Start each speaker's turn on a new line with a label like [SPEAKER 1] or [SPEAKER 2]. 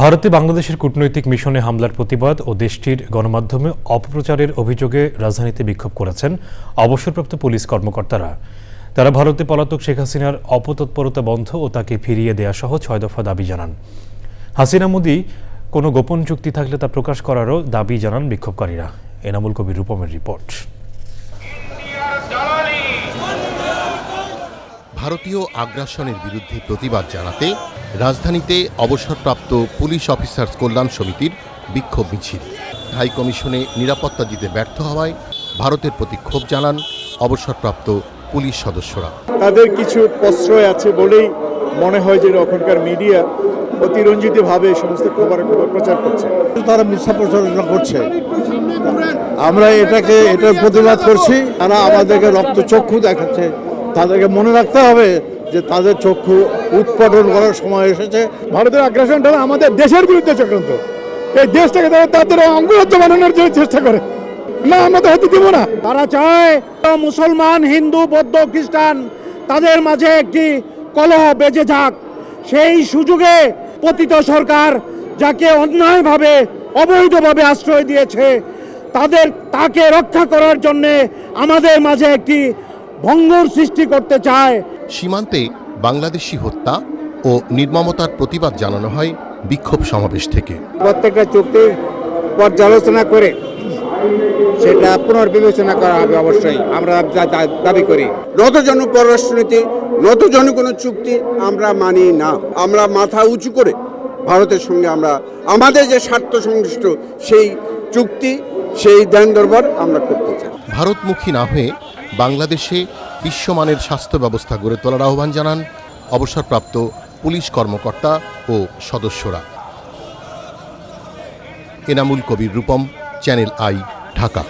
[SPEAKER 1] ভারতে বাংলাদেশের কূটনৈতিক মিশনে হামলার প্রতিবাদ ও দেশটির গণমাধ্যমে অপপ্রচারের অভিযোগে রাজধানীতে বিক্ষোভ করেছেন অবসরপ্রাপ্ত পুলিশ কর্মকর্তারা। তারা ভারতে পলাতক শেখ হাসিনার অপতৎপরতা বন্ধ ও তাকে ফিরিয়ে দেয়া সহ ছয় দফা দাবি জানান। হাসিনা মোদি কোনো গোপন চুক্তি থাকলে তা প্রকাশ করারও দাবি জানান বিক্ষোভকারীরা। এনামুল কবির রূপমের রিপোর্ট।
[SPEAKER 2] ভারতীয় আগ্রাসনের বিরুদ্ধে প্রতিবাদ জানাতে রাজধানীতে অবসরপ্রাপ্ত পুলিশ অফিসার্স কল্যাণ সমিতির বিক্ষোভ মিছিল। হাই কমিশনে নিরাপত্তা দিতে ব্যর্থ হওয়ায় ভারতের প্রতি ক্ষোভ জানান অবসরপ্রাপ্ত পুলিশ সদস্যরা।
[SPEAKER 3] তাদের কিছু প্রশ্রয় আছে বলেই মনে হয় যে ওখানকার মিডিয়া অতিরঞ্জিতভাবে সমস্ত খবর খবর প্রচার করছে।
[SPEAKER 4] তারা মিথ্যা প্রচারণা করছে। আমরা এটাকে এটার প্রতিবাদ করছি। তারা আমাদেরকে রক্ত চক্ষু দেখাচ্ছে। তাদেরকে মনে রাখতে হবে যে তাদের চক্ষু উৎপাদন করার সময় এসেছে।
[SPEAKER 3] ভারতের আগ্রাসনটা আমাদের দেশের বিরুদ্ধে চক্রান্ত। এই দেশটাকে তারা তাদের অঙ্গরাজ্য বানানোর জন্য চেষ্টা করে। না আমরা তো হতে দেবো না।
[SPEAKER 5] তারা চায় মুসলমান হিন্দু বৌদ্ধ খ্রিস্টান তাদের মাঝে একটি কলহ বেজে যাক। সেই সুযোগে পতিত সরকার যাকে অন্যায়ভাবে অবৈধভাবে আশ্রয় দিয়েছে তাদের তাকে রক্ষা করার জন্যে আমাদের মাঝে একটি ভঙ্গর সৃষ্টি করতে চায়।
[SPEAKER 2] সীমান্তে বাংলাদেশি হত্যা ও নির্মমতার প্রতিবাদ জানানো হয় বিক্ষোভ সমাবেশ থেকে।
[SPEAKER 6] প্রত্যেকটা চুক্তি পর্যালোচনা করে সেটা পুনর্বিবেচনা করা হবে অবশ্যই। আমরা দাবি করি নতজন পররাষ্ট্রনীতি নতজন কোনো চুক্তি আমরা মানি না। আমরা মাথা উঁচু করে ভারতের সঙ্গে আমরা আমাদের যে স্বার্থ সংশ্লিষ্ট সেই চুক্তি সেই দেন দরবার আমরা করতে চাই।
[SPEAKER 2] ভারতমুখী না হয়ে বাংলাদেশে বিশ্বমানের স্বাস্থ্য ব্যবস্থা গড়ে তোলার আহ্বান জানান অবসরপ্রাপ্ত পুলিশ কর্মকর্তা ও সদস্যরা। Enamul Kabir Rupam, Channel I, Dhaka.